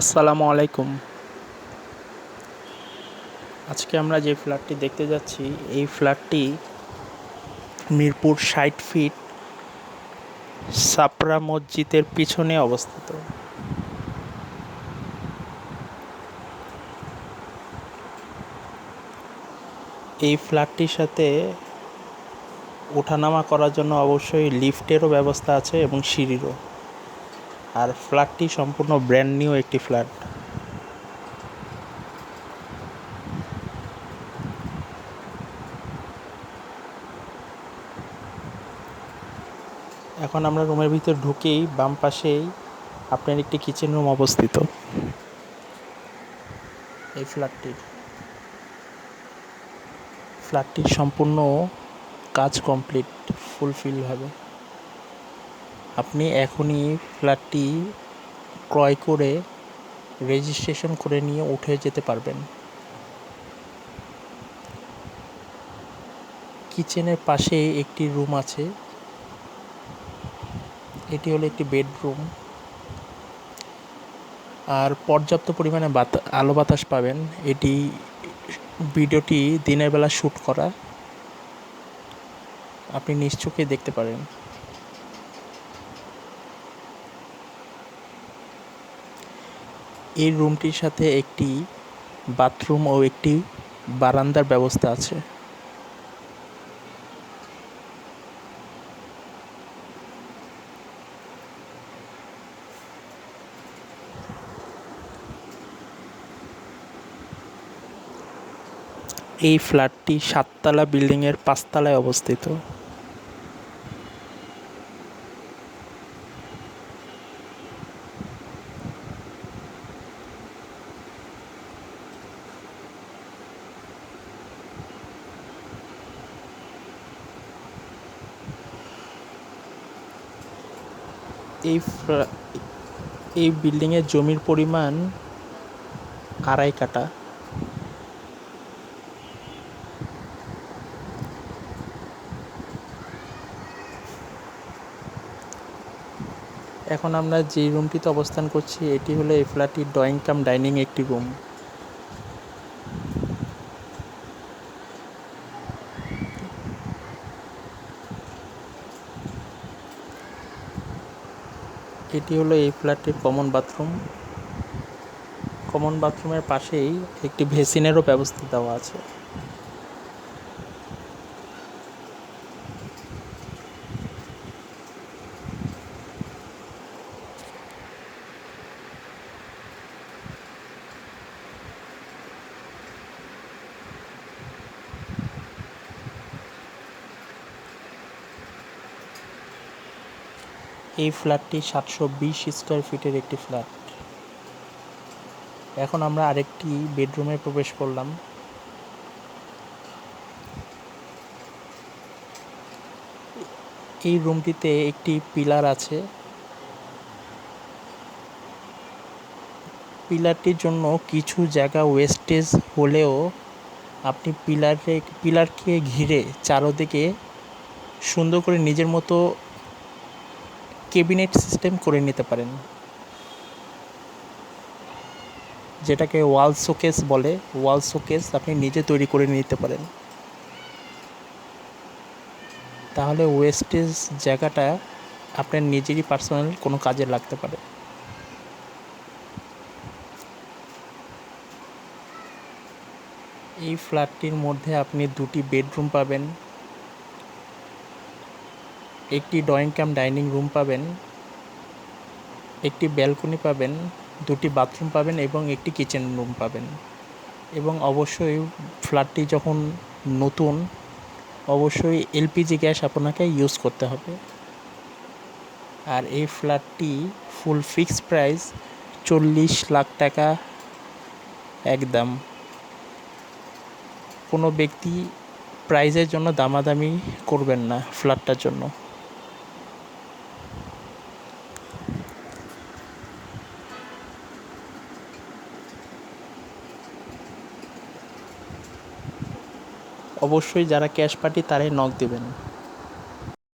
আসসালামু আলাইকুম। আজকে আমরা যে ফ্ল্যাটটি দেখতে যাচ্ছি, এই ফ্ল্যাটটি মিরপুর ষাট ফিট সাপরা মসজিদের পিছনে অবস্থিত। এই ফ্ল্যাটটির সাথে ওঠানামা করার জন্য অবশ্যই লিফটেরও ব্যবস্থা আছে এবং সিঁড়িরও। আর ফ্ল্যাটটি সম্পূর্ণ ব্র্যান্ড নিউ একটি ফ্ল্যাট এখন আমরা রুমের ভিতর ঢুকেই বাম পাশেই আপনার একটি কিচেন রুম অবস্থিত। এই ফ্ল্যাটটির ফ্ল্যাটটির সম্পূর্ণ কাজ কমপ্লিট ফুলফিল হবে আপনি এখনই ফ্ল্যাটটি ক্রয় করে রেজিস্ট্রেশন করে নিয়ে উঠে যেতে পারবেন। কিচেনের পাশে একটি রুম আছে। এটি হলো একটি বেডরুম। আর পর্যাপ্ত পরিমাণে আলো বাতাস পাবেন। এটি ভিডিওটি দিনের বেলা শ্যুট করা। আপনি নিশ্চয়ই দেখতে পারেন। এই রুমটির সাথে একটি বাথরুম ও একটি বারান্দার ব্যবস্থা আছে। এই ফ্ল্যাটটি সাততলা বিল্ডিংয়ের পাঁচতলায় অবস্থিত। এই এই বিল্ডিংয়ের জমির পরিমাণ আড়াই কাটা এখন আমরা যে রুমটিতে অবস্থান করছি, এটি হলো এই ফ্ল্যাটটির ড্রয়িং কাম ডাইনিং একটি রুম এটি হলো এই ফ্ল্যাটটির কমন বাথরুম। কমন বাথরুমের পাশেই একটি ভেসিনেরও ব্যবস্থা দেওয়া আছে। এই ফ্ল্যাটটি সাতশো বিশ স্কোয়ার ফিটের একটি ফ্ল্যাট। এখন আমরা আরেকটি বেডরুমে প্রবেশ করলাম। এই রুমটিতে একটি পিলার আছে। পিলারটির জন্য কিছু জায়গা ওয়েস্টেজ হলেও আপনি পিলারে, পিলারকে ঘিরে চারোদিকে সুন্দর করে নিজের মতো কেবিনেট সিস্টেম করে নিতে পারেন। যেটাকে ওয়াল শোকেস বলে, ওয়াল শোকেস আপনি নিজে তৈরি করে নিতে পারেন। তাহলে ওয়েস্টেজ জায়গাটা আপনার নিজেরই পার্সোনাল কোনো কাজে লাগতে পারে। এই ফ্ল্যাটটির মধ্যে আপনি দুটি বেডরুম পাবেন। একটি ড্রয়িং কাম ডাইনিং রুম পাবেন, একটি ব্যালকনি পাবেন, দুটি বাথরুম পাবেন এবং একটি কিচেন রুম পাবেন। এবং অবশ্যই ফ্ল্যাটটি যখন নতুন, অবশ্যই এলপিজি গ্যাস আপনাকে ইউজ করতে হবে। আর এই ফ্ল্যাটটি ফুল ফিক্স প্রাইস চল্লিশ লাখ টাকা একদম। কোনো ব্যক্তি প্রাইজের জন্য দামাদামি করবেন না ফ্ল্যাটটার জন্য। অবশ্যই যারা ক্যাশ পার্টি তারাই নক দেবেন।